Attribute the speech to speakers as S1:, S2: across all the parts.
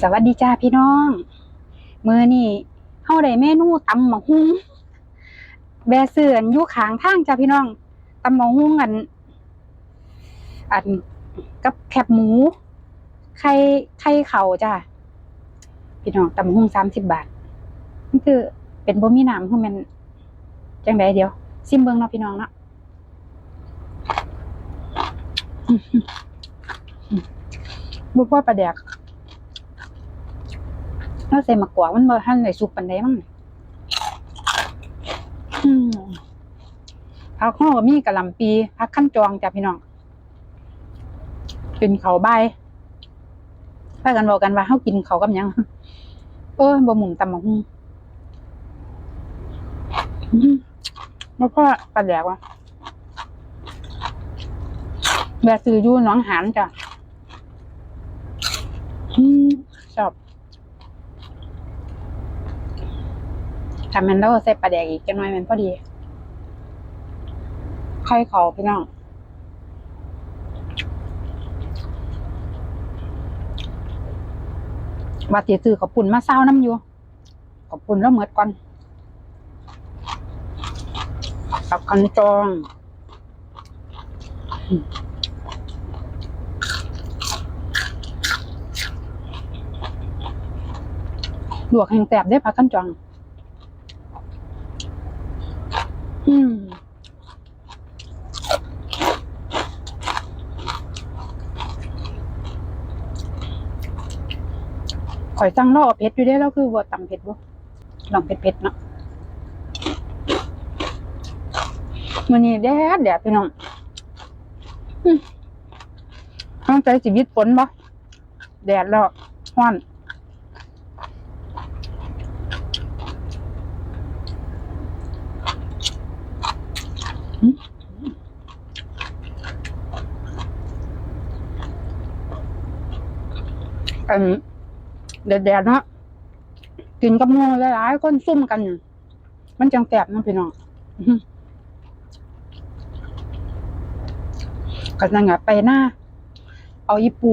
S1: สวัสดีจ้าพี่น้องมื้อนี้เฮาได้เมนูตำหมกฮุ้งแบเสือนอยู่ขางทางจ้าพี่น้องตำหมกฮุ้งอัน อันกับแคบหมูไข่ไข่เข่าจ้าพี่น้องตำหมกฮุ้งสามสิบบาทมันคือเป็นบ่มีน้ำคือแมันจังไดเดียวซิมเบิงเนาะพี่น้องเนาะบ่พอปลาแดก เราใส่มะกอกมันบ่ทันได้สุกปานใดมั้งอืมผักฮ้อก็มีกะหล่ำปีผักขั้นจองจ้ะพี่น้องกินเขาวบ่ายพากันบอกกันว่าเฮากินเขากับหยังเออบ่หมุนตำบักหุ่งอืมบ่พอปลาแดกว่ะแบบซื้ออยู่หนองหานจ้ะอืมชอบ ถ้ามันเราใส่ปลาแดกอีกจังหน่อยมันพอดีไข่เขาพี่น้องว่าสิซื้อขาวปุ่นมาเศร้าน้ำอยู่ขาวปุ่นแล้วเหมือดก่อนกับคันจองลวกแห้งแสบได้ผักคันจอง อืมข่อยสั่งล่อเผ็ดอยู่ได้แล้วคือว่าตำเผ็ดบ่ลองเผ็ดๆเนาะมื้อนี้แดดแดดพี่น้องอืมห้องใจชีวิตฝนบ่แดดแล้วร้อน อันแดดๆเนาะกินกับหมูหลายๆคนซุ่มกัน มันจังแสบเนาะพี่น้องกันนั่งอะไปหน้า เอาอีปู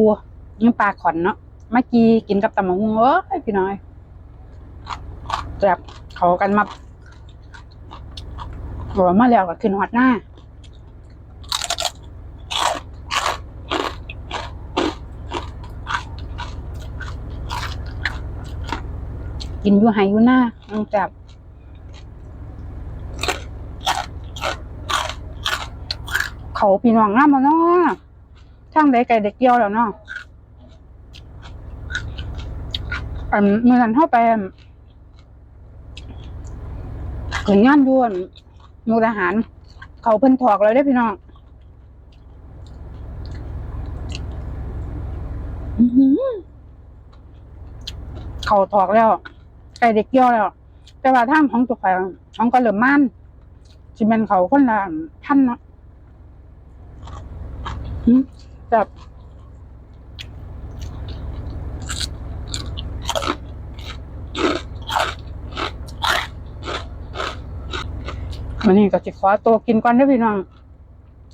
S1: น้ำปลาขอนเนาะเมื่อกี้กินกับตำมะฮุงเอ้ยพี่น้อยแสบเขากันมาหัวมาแล้วก็ขึ้นหอดหน้า กินอยู่ไหอยู่หน้าน้องจับเขาพี่น้องน้ำมาเนาะช่างใดไก่เด็กเกี่ยวแล้วเนาะอันเมื่อนั้นเข้าไปอั่นเกิดงานด่วนมูทหาร เขาเพิ่นถอกเลยได้พี่น้องอือหือเขาถอกแล้ว ก่เด็กเกี่ยวแล้ว แต่ว่าทางของตัวข่อยของก็เหลือม่านสิม่นเขาคนละท่านเนาะแบบวันนี้ก็สิขอตัวกินก่อนเด้พี่น้อง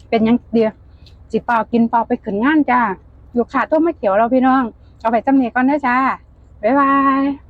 S1: เป็นยังเดียวสิเปล่ากินเปล่าไปขึ้นงานจ้า ลูกค้าโทรมาเขียวเราพี่น้อง เอาไปจำเนียก่อนเด้อจ้า บ๊ายบาย